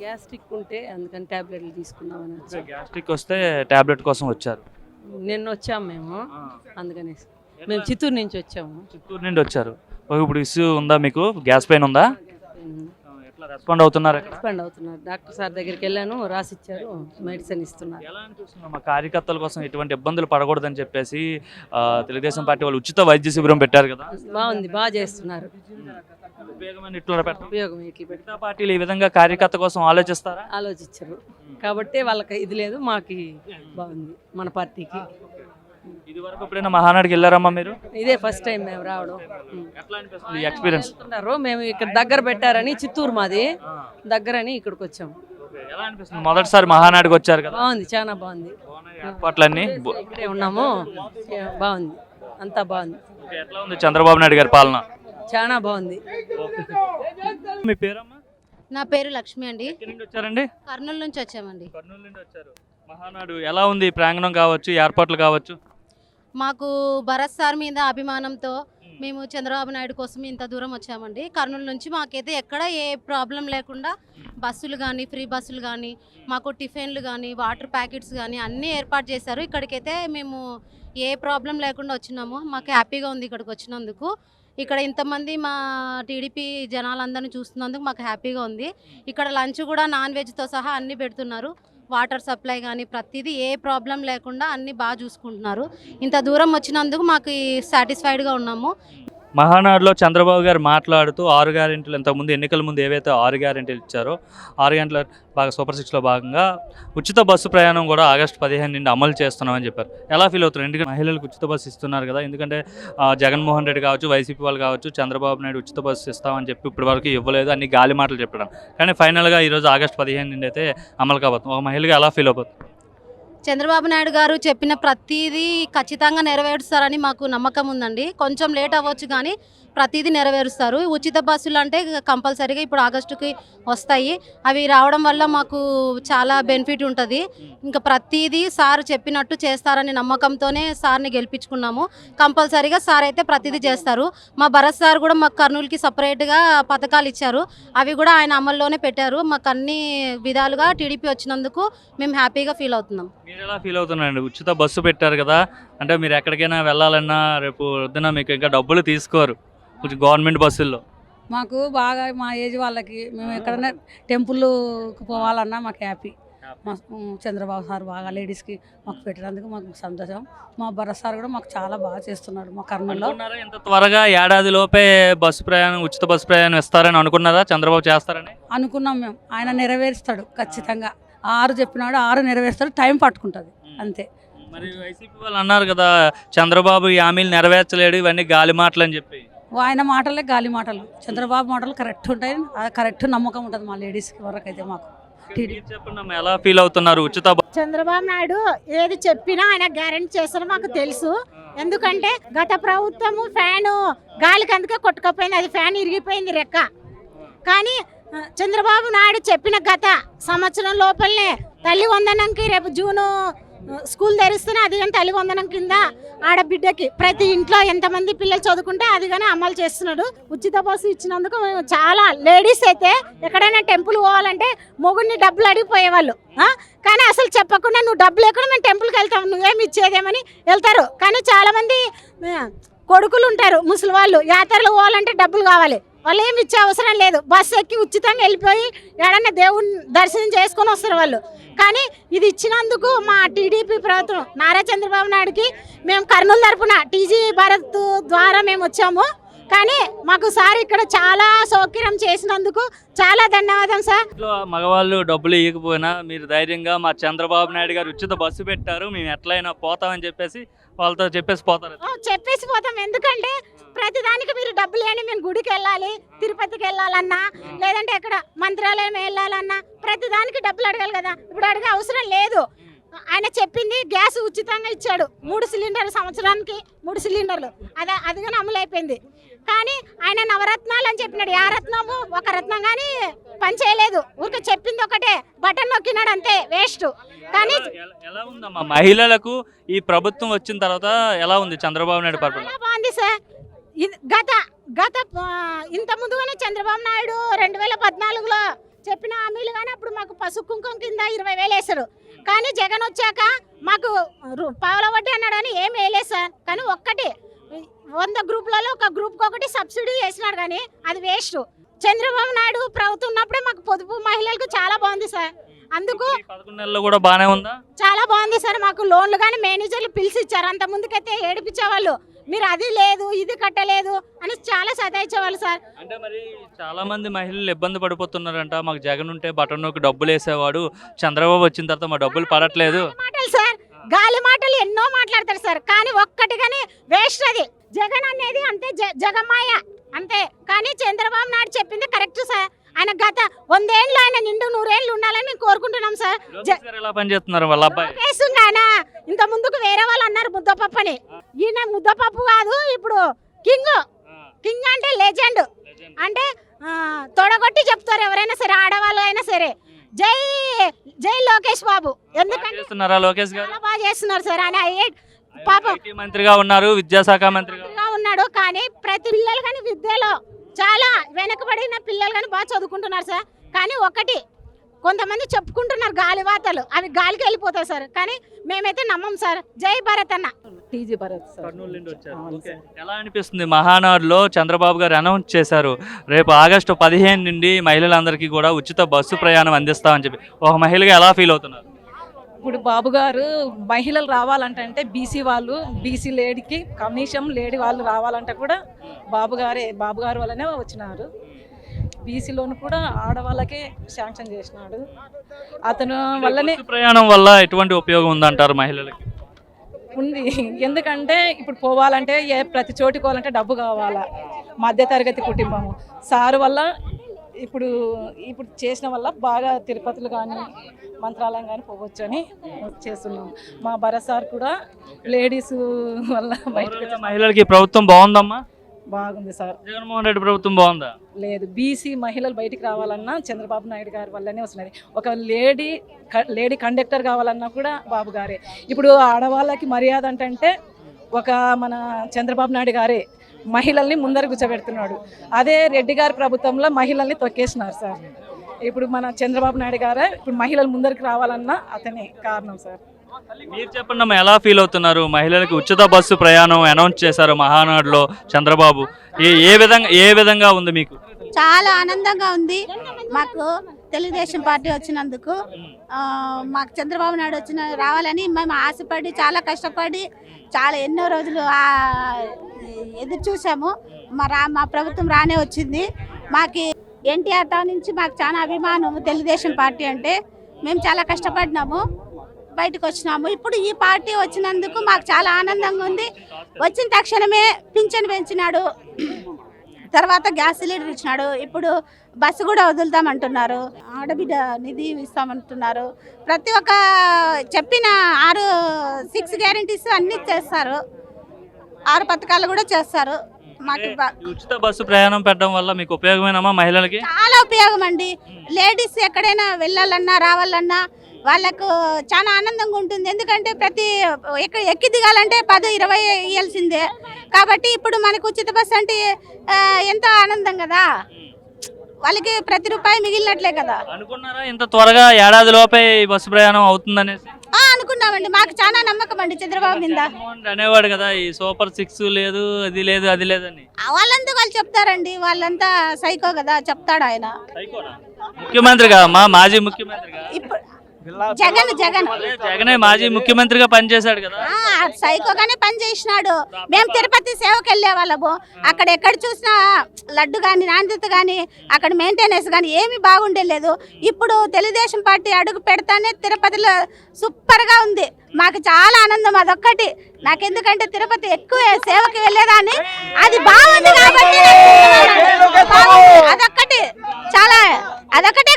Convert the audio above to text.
Gastric ఉంటే అందుకని టాబ్లెట్లు తీసుకుందామని వచ్చాం. గ్యాస్ట్రిక్ వస్తే టాబ్లెట్ కోసం వచ్చారు. నిన్న వచ్చాము మేము. అందుకని మేము చిత్తూరు నుంచి వచ్చాము. చిత్తూరు నుండి వచ్చారు. ఓ, ఇప్పుడు ఇష్యూ ఉందా మీకు? గ్యాస్ పెయిన్ ఉందా. రెస్పాండ్ అవుతున్నారు? రెస్పాండ్ అవుతున్నారు. డాక్టర్ సార్ దగ్గరికి వెళ్ళాను రాసిచ్చారు మెడిసిన్ ఇస్తున్నారు. ఎలా అనిపిస్తుంది మా కార్యకర్తల కోసం ఎటువంటి ఇబ్బందులు పడకూడదని చెప్పేసి తెలుగుదేశం పార్టీ వాళ్ళు ఉచిత వైద్య శిబిరం పెట్టారు కదా? బాగుంది బాగా చేస్తున్నారు. ఉపయోగమైన ఇట్లా పెట్టడం ఉపయోగం ఇట్లా పెట్టి మిగతా పార్టీలు ఈ విధంగా కార్యకర్త కోసం ఆలోచిస్తారా? ఆలోచించరు. కాబట్టి వాళ్ళకి ఇది లేదు మాకు బాగుంది మన పార్టీకి. ఇది వరకు ఎప్పుడైనా మహానాడికి వెళ్ళారమ్మా మీరు? ఇదే ఫస్ట్ టైం మేము రావడం. ఉం. ఎట్లా అనిపిస్తుంది? ఈ ఎక్స్పీరియన్స్ వెళ్తున్నారు మేము ఇక్కడ దగ్గర పెట్టారని చిత్తూరు మాది. దగ్గరని ఇక్కడికి వచ్చాము ఎలా అనిపిస్తుంది? మొదటిసారి మహానాడికి వచ్చారు కదా? బాగుంది చాలా బాగుంది. ఏర్పాట్లన్నీ? ఇక్కడే ఉన్నాము. బాగుంది. అంతా బాగుంది. ఎట్లా ఉంది చంద్రబాబు నాయుడు గారి పాలన? చాలా బాగుంది. మీ పేరమ్మా? నా పేరు లక్ష్మి అండి. ఎక్కడి నుండి వచ్చారండి? కర్నూలు నుంచి వచ్చామండి. కర్నూలు నుండి వచ్చారు. మహానాడు ఎలా ఉంది? ప్రాంగణం కావచ్చు ఏర్పాట్లు కావచ్చు? మాకు భరత్ సార్ మీద అభిమానంతో మేము చంద్రబాబు నాయుడు కోసం ఇంత దూరం వచ్చామండి. కర్నూలు నుంచి మాకైతే ఎక్కడ ఏ ప్రాబ్లం లేకుండా బస్సులు కానీ ఫ్రీ బస్సులు కానీ మాకు టిఫిన్లు కానీ వాటర్ ప్యాకెట్స్ కానీ అన్నీ ఏర్పాటు చేశారు. ఇక్కడికైతే మేము ఏ ప్రాబ్లం లేకుండా వచ్చినాము. మాకు హ్యాపీగా ఉంది ఇక్కడికి వచ్చినందుకు. ఇక్కడ ఇంతమంది మా టీడీపీ జనాలందరినీ చూస్తున్నందుకు మాకు హ్యాపీగా ఉంది. ఇక్కడ లంచ్ కూడా నాన్ వెజ్తో సహా అన్నీ పెడుతున్నారు. వాటర్ సప్లై కానీ ప్రతిదీ ఏ ప్రాబ్లం లేకుండా అన్నీ బాగా చూసుకుంటున్నారు. ఇంత దూరం వచ్చినందుకు మాకు సాటిస్ఫైడ్గా ఉన్నాము. మహానాడులో చంద్రబాబు గారు మాట్లాడుతూ ఆరు గ్యారెంటీలు ఇంతకుముందు ఎన్నికల ముందు ఏవైతే ఆరు గ్యారెంటీలు ఇచ్చారో ఆరు గంటల బాగా సూపర్ సిక్స్లో భాగంగా ఉచిత బస్సు ప్రయాణం కూడా ఆగస్టు పదిహేను నుండి అమలు చేస్తున్నామని చెప్పారు. ఎలా ఫీల్ అవుతున్నారు? ఎందుకంటే మహిళలకు ఉచిత బస్సు ఇస్తున్నారు కదా. ఎందుకంటే జగన్మోహన్ రెడ్డి కావచ్చు వైసీపీ వాళ్ళు కావచ్చు చంద్రబాబు నాయుడు ఉచిత బస్సు ఇస్తామని చెప్పి ఇప్పటి వరకు ఇవ్వలేదు. అన్ని గాలి మాటలు చెప్పడం. కానీ ఫైనల్గా ఈరోజు ఆగస్టు పదిహేను నుండి అయితే అమలు కాబోతుంది. ఒక మహిళగా ఎలా ఫీల్ అవుతుంది చంద్రబాబు నాయుడు గారు చెప్పిన ప్రతిదీ ఖచ్చితంగా నెరవేరుస్తారని మాకు నమ్మకం ఉందండి. కొంచెం లేట్ అవ్వచ్చు కానీ ప్రతిదీ నెరవేరుస్తారు. ఉచిత బస్సులు అంటే కంపల్సరీగా ఇప్పుడు ఆగస్టుకి వస్తాయి. అవి రావడం వల్ల మాకు చాలా బెనిఫిట్ ఉంటుంది. ఇంకా ప్రతిదీ సార్ చెప్పినట్టు చేస్తారని నమ్మకంతోనే సార్ని గెలిపించుకున్నాము. కంపల్సరీగా సార్ అయితే ప్రతిదీ చేస్తారు. మా భరత్ సార్ కూడా మాకు కర్నూలుకి సపరేట్గా పథకాలు ఇచ్చారు. అవి కూడా ఆయన అమల్లోనే పెట్టారు. మాకు అన్ని విధాలుగా టీడీపీ వచ్చినందుకు మేము హ్యాపీగా ఫీల్ అవుతున్నాం. మీరు ఎలా ఫీల్ అవుతున్నారండి? ఉచిత బస్సు పెట్టారు కదా. అంటే మీరు ఎక్కడికైనా వెళ్ళాలన్నా రేపు వద్దున మీకు ఇంకా డబ్బులు తీసుకోరు. కొంచెం గవర్నమెంట్ బస్సుల్లో. మాకు బాగా మా ఏజ్ వాళ్ళకి మేము ఎక్కడైనా టెంపుల్కి పోవాలన్నా మాకు హ్యాపీ. మా చంద్రబాబు సార్ బాగా లేడీస్కి మాకు పెట్టినందుకు మాకు సంతోషం. మా భరత్ సార్ కూడా మాకు చాలా బాగా చేస్తున్నాడు మా కర్నూలులో. ఇంత త్వరగా ఏడాది లోపే బస్సు ప్రయాణం ఉచిత బస్సు ప్రయాణం ఇస్తారని అనుకున్నారా? చంద్రబాబు చేస్తారని? అనుకున్నాం మేము. ఆయన నెరవేరుస్తాడు ఖచ్చితంగా. ఆరు చెప్పినాడు ఆరు నెరవేరుస్తాడు టైం పట్టుకుంటుంది. అంతే. మరి వైసీపీ వాళ్ళు అన్నారు కదా చంద్రబాబు ఈ హామీలు నెరవేర్చలేడు ఇవన్నీ గాలి మాటలు అని చెప్పి. ఆయన మాటలే గాలి మాటలు. చంద్రబాబు మాటలు కరెక్ట్ ఉంటాయి. అది కరెక్ట్ నమ్మకం ఉంటుంది మా లేడీస్కి మాకు. చెప్పండి అమ్మా, ఎలా ఫీల్ అవుతున్నారు? ఉచిత చంద్రబాబు నాయుడు ఏది చెప్పినా ఆయన గ్యారెంటీ చేస్తారో మాకు తెలుసు. ఎందుకంటే గత ప్రభుత్వము ఫ్యాను గాలికి అందుకే కొట్టుకపోయింది. అది ఫ్యాన్ ఇరిగిపోయింది రెక్క. కానీ చంద్రబాబు నాయుడు చెప్పిన గత సంవత్సరం లోపలనే తల్లి వందనంకి రేపు జూను స్కూల్ తెరిస్తేనే అది కానీ తల్లి వందనం కింద ఆడబిడ్డకి ప్రతి ఇంట్లో ఎంతమంది పిల్లలు చదువుకుంటే అది కానీ అమలు చేస్తున్నాడు. ఉచిత బస్సు ఇచ్చినందుకు చాలా లేడీస్ అయితే ఎక్కడైనా టెంపుల్ పోవాలంటే మొగుడిని డబ్బులు అడిగిపోయేవాళ్ళు కానీ అసలు చెప్పకుండా నువ్వు డబ్బులు ఎక్కడ మేము టెంపుల్కి వెళ్తాం నువ్వేమి ఇచ్చేదేమని వెళ్తారు. కానీ చాలామంది కొడుకులు ఉంటారు ముసలి వాళ్ళు. యాత్రలు పోవాలంటే డబ్బులు కావాలి. వాళ్ళు ఏమి ఇచ్చే అవసరం లేదు. బస్సు ఎక్కి ఉచితంగా వెళ్ళిపోయి ఎడన్నా దేవుని దర్శనం చేసుకొని వస్తారు వాళ్ళు. కానీ ఇది ఇచ్చినందుకు మా టీడీపీ ప్రభుత్వం నారా చంద్రబాబు నాయుడుకి మేము కర్నూలు తరపున టీజీ భారత్ ద్వారా మేము వచ్చాము. కానీ మాకు సార్ ఇక్కడ చాలా సౌకర్యం చేసినందుకు చాలా ధన్యవాదం సార్. మగవాళ్ళు డబ్బులు ఇవ్వకపోయినా మీరు ధైర్యంగా మా చంద్రబాబు నాయుడు గారు ఉచిత బస్సు పెట్టారు. మేము ఎట్లయినా పోతామని చెప్పేసి వాళ్ళతో చెప్పేసి పోతారు. చెప్పేసి పోతాం. ఎందుకంటే ప్రతిదానికి మీరు డబ్బులు లేని మేము గుడికి వెళ్ళాలి తిరుపతికి వెళ్ళాలన్నా లేదంటే ఎక్కడ మంత్రాలయం వెళ్ళాలన్నా ప్రతిదానికి డబ్బులు అడగాలి కదా. ఇప్పుడు అడిగే అవసరం లేదు. ఆయన చెప్పింది గ్యాస్ ఉచితంగా ఇచ్చాడు. మూడు సిలిండర్లు సంవత్సరానికి మూడు సిలిండర్లు. అదే అది కానీ అమలు అయిపోయింది. కానీ ఆయన నవరత్నాలు అని చెప్పినాడు. ఆ రత్నము? ఒక రత్నం కానీ పని చేయలేదు. ఊరికే చెప్పింది ఒకటే. బటన్ నొక్కినాడు అంతే వేస్ట్. కానీ ఎలా- ఉందమ్మా? మహిళలకు ఈ ప్రభుత్వం వచ్చిన తర్వాత ఎలా ఉంది చంద్రబాబు నాయుడు పరిపాలన? బాగుంది సార్. గత గత ఇంత ముందుగానే చంద్రబాబు నాయుడు రెండు వేల పద్నాలుగులో చెప్పిన హామీలు కానీ అప్పుడు మాకు పసుపు కుంకుమ కింద ఇరవై వేలు వేశారు. కానీ జగన్ వచ్చాక మాకు పావుల వడ్డీ అన్నాడు కానీ ఏం వేయలేదు సార్. కానీ ఒక్కటి వంద గ్రూపులలో ఒక గ్రూప్కి ఒకటి సబ్సిడీ చేసినాడు కానీ అది వేస్ట్. చంద్రబాబు నాయుడు ప్రభుత్వం ఉన్నప్పుడే మాకు పొదుపు మహిళలకు చాలా బాగుంది సార్. అందుకు ఈ పదకొండు నెలల్లో కూడా బాగానే ఉందా? చాలా బాగుంది సార్ మాకు లోన్లు కానీ మేనేజర్లు పిలిచి ఇచ్చారు. అంత ముందుకైతే ఏడిపించేవాళ్ళు. మీరు అది లేదు ఇది కట్టలేదు అని చాలా సతాయించేవాళ్ళు సార్. అంటే మరి చాలా మంది మహిళలు ఇబ్బంది పడిపోతున్నారంట. మాకు జగన్ ఉంటే బటన్ నొక్కి డబ్బులు వేసేవాడు. చంద్రబాబు వచ్చిన తర్వాత మా డబ్బులు పడట్లేదు. మాటలు సార్. గాలి మాటలు ఎన్నో మాట్లాడతారు సార్. కానీ ఒక్కటి కానీ వేస్ట్ అది. జగన్ అనేది అంతే జ- జగమ్మాయ. అంతే. కానీ చంద్రబాబు నాయుడు చెప్పింది కరెక్ట్ సార్. ఆయన గత వందేళ్ళు ఆయన నిండు నూరేళ్ళు ఉండాలని మేము కోరుకుంటున్నాం సార్. ఎలా పనిచేస్తున్నారు వాళ్ళ అబ్బాయి? కేసుంది ఆయన. ఇంత ముందుకు వేరే వాళ్ళు అన్నారు ముద్దపప్పు అని ఈయన ముద్దపప్పు కాదు ఇప్పుడు కింగ్. కింగ్ అంటే లెజెండ్. అంటే తొడగొట్టి చెప్తారు ఎవరైనా సరే ఆడవాళ్ళు అయినా సరే. జై జై లోకేష్ బాబు. ఎందుకంటే లోకేష్ గారు? బాగా చేస్తున్నారు సార్. ఆయన పాపం మంత్రిగా ఉన్నారు విద్యాశాఖ మంత్రిగా ఉన్నాడు కానీ ప్రతి పిల్లలు కానీ విద్యలో చాలా వెనకబడిన పిల్లలు కానీ బాగా చదువుకుంటున్నారు సార్. కానీ ఒకటి కొంతమంది చెప్పుకుంటున్నారు గాలి వార్తలు అవి గాలికి వెళ్ళిపోతాయి సార్. కానీ మేమైతే నమ్మం సార్. జై భారత్ అన్న. TG Bharat sir. కర్నూలు నుండి వచ్చారు. అవును ఓకే. ఎలా అనిపిస్తుంది? మహానాడులో చంద్రబాబు గారు అనౌన్స్ చేశారు. రేపు ఆగస్టు పదిహేను నుండి మహిళలందరికీ కూడా ఉచిత బస్సు ప్రయాణం అందిస్తామని చెప్పి. ఒక మహిళగా ఎలా ఫీల్ అవుతున్నారు? ఇప్పుడు బాబు గారు మహిళలు రావాలంటే బీసీ వాళ్ళు బీసీ లేడీకి కనీసం లేడీ వాళ్ళు రావాలంటే కూడా బాబు గారే బాబు గారు వల్లనే వచ్చినారు. బీసీలోను కూడా ఆడవాళ్ళకే శాంక్షన్ చేసినాడు. అతను వల్లనే ప్రయాణం వల్ల ఎటువంటి ఉపయోగం ఉందంటారు మహిళలకి? ఉంది. ఎందుకంటే ఇప్పుడు పోవాలంటే ఏ ప్రతి చోటికి పోవాలంటే డబ్బు కావాలా? మధ్యతరగతి కుటుంబము. సారు వల్ల ఇప్పుడు ఇప్పుడు చేసిన వల్ల బాగా తిరుపతులు కానీ మంత్రాలయం కానీ పోవచ్చు అని చేస్తున్నాం. మా భరత్ సార్ కూడా లేడీస్ వల్ల బయటకు మహిళలకి ప్రభుత్వం బాగుందమ్మా? బాగుంది సార్. జగన్మోహన్ రెడ్డి ప్రభుత్వం బాగుందా? లేదు బీసీ మహిళలు బయటికి రావాలన్నా చంద్రబాబు నాయుడు గారి వల్లనే వస్తున్నది. ఒక లేడీ లేడీ కండక్టర్ కావాలన్నా కూడా బాబు గారే. ఇప్పుడు ఆడవాళ్ళకి మర్యాద అంటే ఒక మన చంద్రబాబు నాయుడు గారే మహిళల్ని ముందర కూర్చోబెడుతున్నాడు. అదే రెడ్డి గారి ప్రభుత్వంలో మహిళల్ని తొక్కేసినారు సార్. ఇప్పుడు మన చంద్రబాబు నాయుడు గారే ఇప్పుడు మహిళలు ముందరికి రావాలన్నా అతనే కారణం సార్. మీరు చెప్పండి అమ్మా ఎలా ఫీల్ అవుతున్నారు? మహిళలకు ఉచిత బస్సు ప్రయాణం అనౌన్స్ చేశారు మహానాడులో చంద్రబాబు. ఏ ఏ విధంగా ఏ విధంగా ఉంది మీకు? చాలా ఆనందంగా ఉంది. మాకు తెలుగుదేశం పార్టీ వచ్చినందుకు మాకు చంద్రబాబు నాయుడు వచ్చిన రావాలని మేము ఆశపడి చాలా కష్టపడి చాలా ఎన్నో రోజులు ఆ, ఎదురు చూసాము మా రా మా ప్రభుత్వం రానే వచ్చింది. మాకు ఎన్టీఆర్ టౌన్ నుంచి మాకు చాలా అభిమానం తెలుగుదేశం పార్టీ అంటే. మేము చాలా కష్టపడినాము. బయటకు వచ్చినాము. ఇప్పుడు ఈ పార్టీ వచ్చినందుకు మాకు చాలా ఆనందంగా ఉంది. వచ్చిన తక్షణమే పింఛన్ పెంచినాడు. తర్వాత గ్యాస్ సిలిండర్ ఇచ్చినాడు. ఇప్పుడు బస్సు కూడా వదులుతామంటున్నారు. ఆడబిడ్డ నిధి ఇస్తామంటున్నారు. ప్రతి ఒక్క చెప్పిన ఆరు సిక్స్ గ్యారంటీస్ అన్నీ చేస్తారు ఆరు పథకాలు కూడా చేస్తారు. మాకు ఈ ఉచిత బస్సు ప్రయాణం పెట్టడం వల్ల మీకు ఉపయోగమేనమ్మా మహిళలకి? చాలా ఉపయోగం అండి లేడీస్ ఎక్కడైనా వెళ్ళాలన్నా రావాలన్నా వాళ్ళకు చాలా ఆనందంగా ఉంటుంది. ఎందుకంటే ప్రతి ఎక్కి దిగాలంటే పది ఇరవై ఇవ్వాల్సిందే కాబట్టి ఇప్పుడు మనకు ఉచిత బస్సు అంటే ఆ, ఎంతో ఆనందం కదా. వాళ్ళకి ప్రతి రూపాయి మిగిలినట్లే కదా. అనుకున్నారా ఇంత త్వరగా ఏడాది లోపే ఈ బస్సు ప్రయాణం అవుతుందనేసి? అనుకున్నామండి. మాకు చాలా నమ్మకం అండి చంద్రబాబు మీద. అనేవాడు కదా ఈ సూపర్ సిక్స్ లేదు అది లేదు అది లేదని వాళ్ళంతా వాళ్ళు చెప్తారండి. వాళ్ళంతా సైకో కదా చెప్తాడు ఆయన. ముఖ్యమంత్రిగా అమ్మా మాజీ ముఖ్యమంత్రిగా? ఇప్పుడు జగన్ జగన్. జగనే మాజీ ముఖ్యమంత్రిగా పనిచేశాడు కదా. ఆ, సైకోగానే పని చేసినాడు మేము తిరుపతి సేవకి వెళ్ళే వాళ్ళము అక్కడ ఎక్కడ చూసినా లడ్డు కానీ నాణ్యత కానీ అక్కడ మెయింటెనెన్స్ కానీ ఏమీ బాగుండేలేదు. ఇప్పుడు తెలుగుదేశం పార్టీ అడుగు పెడతానే తిరుపతిలో సూపర్గా ఉంది. మాకు చాలా ఆనందం అదొక్కటి. నాకెందుకంటే తిరుపతి ఎక్కువ సేవకి వెళ్ళేదాన్ని. అది బాగుంది కాబట్టి బాగుంది. అదొక్కటి. చాలా అదొక్కటే